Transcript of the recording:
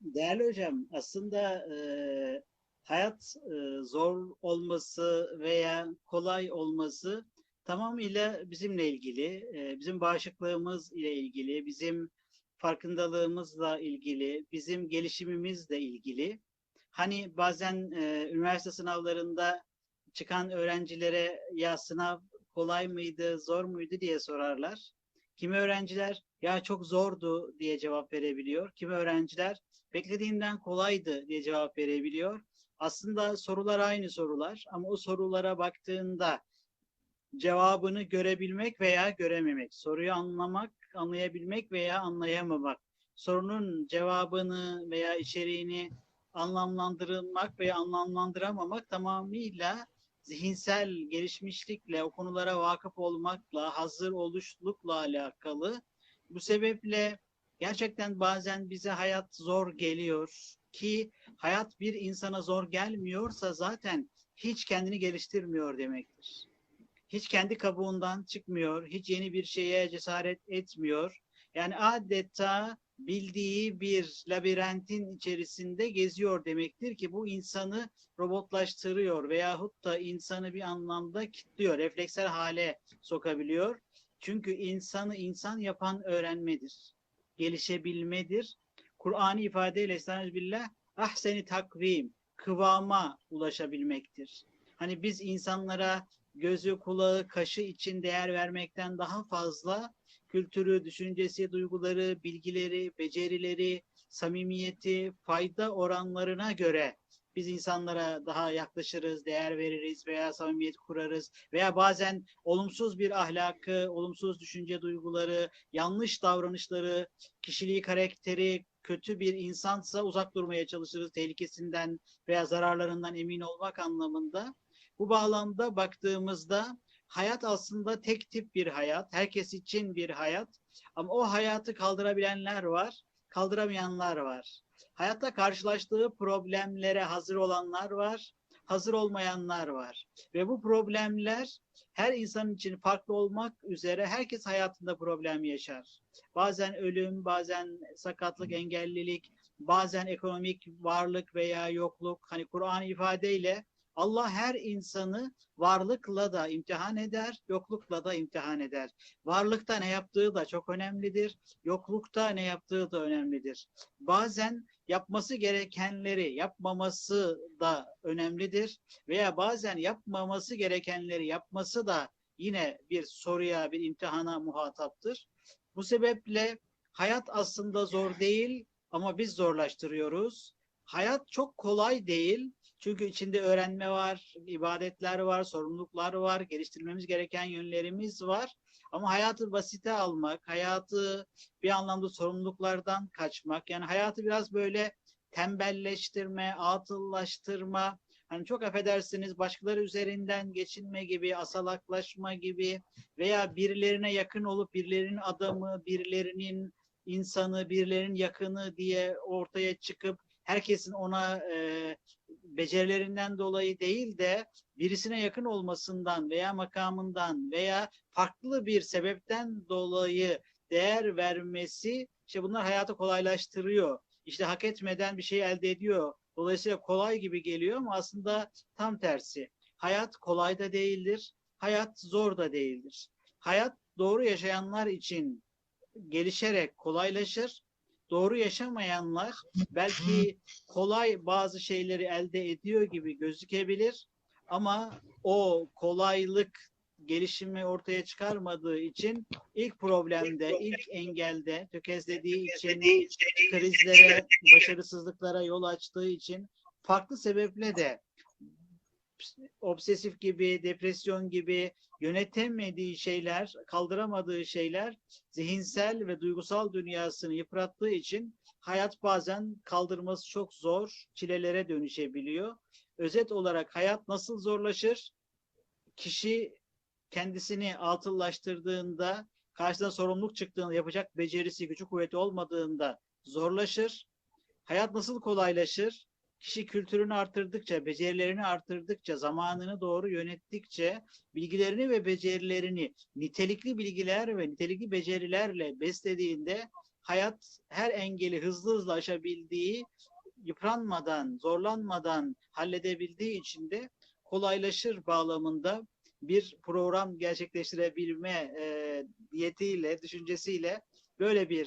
Değerli hocam, aslında e, hayat e, zor olması veya kolay olması tamamıyla bizimle ilgili, e, bizim bağışıklığımız ile ilgili, bizim farkındalığımızla ilgili, bizim gelişimimizle ilgili. Hani bazen e, üniversite sınavlarında çıkan öğrencilere ya sınav kolay mıydı, zor muydu diye sorarlar. Kimi öğrenciler ya çok zordu diye cevap verebiliyor. Kimi öğrenciler beklediğimden kolaydı diye cevap verebiliyor. Aslında sorular aynı sorular ama o sorulara baktığında cevabını görebilmek veya görememek, soruyu anlamak, anlayabilmek veya anlayamamak, sorunun cevabını veya içeriğini anlamlandırmak veya anlamlandıramamak tamamıyla zihinsel gelişmişlikle, o konulara vakıf olmakla, hazır oluşlukla alakalı. Bu sebeple gerçekten bazen bize hayat zor geliyor ki hayat bir insana zor gelmiyorsa zaten hiç kendini geliştirmiyor demektir. Hiç kendi kabuğundan çıkmıyor, hiç yeni bir şeye cesaret etmiyor. Yani adeta bildiği bir labirentin içerisinde geziyor demektir ki bu insanı robotlaştırıyor veyahut da insanı bir anlamda kilitliyor, refleksel hale sokabiliyor. Çünkü insanı insan yapan öğrenmedir, gelişebilmedir. Kur'an'ı ifadeyle estağfirullah ahseni takvim, kıvama ulaşabilmektir. Hani biz insanlara gözü, kulağı, kaşı için değer vermekten daha fazla kültürü, düşüncesi, duyguları, bilgileri, becerileri, samimiyeti, fayda oranlarına göre biz insanlara daha yaklaşırız, değer veririz veya samimiyet kurarız veya bazen olumsuz bir ahlakı, olumsuz düşünce duyguları, yanlış davranışları, kişiliği, karakteri kötü bir insansa uzak durmaya çalışırız tehlikesinden veya zararlarından emin olmak anlamında. Bu bağlamda baktığımızda hayat aslında tek tip bir hayat, herkes için bir hayat ama o hayatı kaldırabilenler var, kaldıramayanlar var. Hayatta karşılaştığı problemlere hazır olanlar var, hazır olmayanlar var. Ve bu problemler her insan için farklı olmak üzere herkes hayatında problem yaşar. Bazen ölüm, bazen sakatlık, engellilik, bazen ekonomik varlık veya yokluk. Hani Kur'an ifadeyle Allah her insanı varlıkla da imtihan eder, yoklukla da imtihan eder. Varlıkta ne yaptığı da çok önemlidir, yoklukta ne yaptığı da önemlidir. Bazen yapması gerekenleri yapmaması da önemlidir veya bazen yapmaması gerekenleri yapması da yine bir soruya, bir imtihana muhataptır. Bu sebeple hayat aslında zor değil ama biz zorlaştırıyoruz. Hayat çok kolay değil çünkü içinde öğrenme var, ibadetler var, sorumluluklar var, geliştirmemiz gereken yönlerimiz var. Ama hayatı basite almak, hayatı bir anlamda sorumluluklardan kaçmak, yani hayatı biraz böyle tembelleştirme, atıllaştırma, hani çok affedersiniz başkaları üzerinden geçinme gibi, asalaklaşma gibi veya birilerine yakın olup birilerinin adamı, birilerinin insanı, birilerinin yakını diye ortaya çıkıp herkesin ona e, becerilerinden dolayı değil de birisine yakın olmasından veya makamından veya farklı bir sebepten dolayı değer vermesi işte bunlar hayatı kolaylaştırıyor. İşte hak etmeden bir şey elde ediyor. Dolayısıyla kolay gibi geliyor ama aslında tam tersi. Hayat kolay da değildir. Hayat zor da değildir. Hayat doğru yaşayanlar için gelişerek kolaylaşır doğru yaşamayanlar belki kolay bazı şeyleri elde ediyor gibi gözükebilir. Ama o kolaylık gelişimi ortaya çıkarmadığı için ilk problemde, ilk engelde tökezlediği için, krizlere, başarısızlıklara yol açtığı için farklı sebeple de obsesif gibi, depresyon gibi yönetemediği şeyler, kaldıramadığı şeyler zihinsel ve duygusal dünyasını yıprattığı için hayat bazen kaldırması çok zor, çilelere dönüşebiliyor. Özet olarak hayat nasıl zorlaşır? Kişi kendisini atıllaştırdığında, karşısına sorumluluk çıktığında, yapacak becerisi, gücü, kuvveti olmadığında zorlaşır. Hayat nasıl kolaylaşır? Kişi kültürünü artırdıkça, becerilerini artırdıkça, zamanını doğru yönettikçe bilgilerini ve becerilerini nitelikli bilgiler ve nitelikli becerilerle beslediğinde hayat her engeli hızlı hızlı aşabildiği, yıpranmadan, zorlanmadan halledebildiği için de kolaylaşır bağlamında bir program gerçekleştirebilme e, niyetiyle, düşüncesiyle böyle bir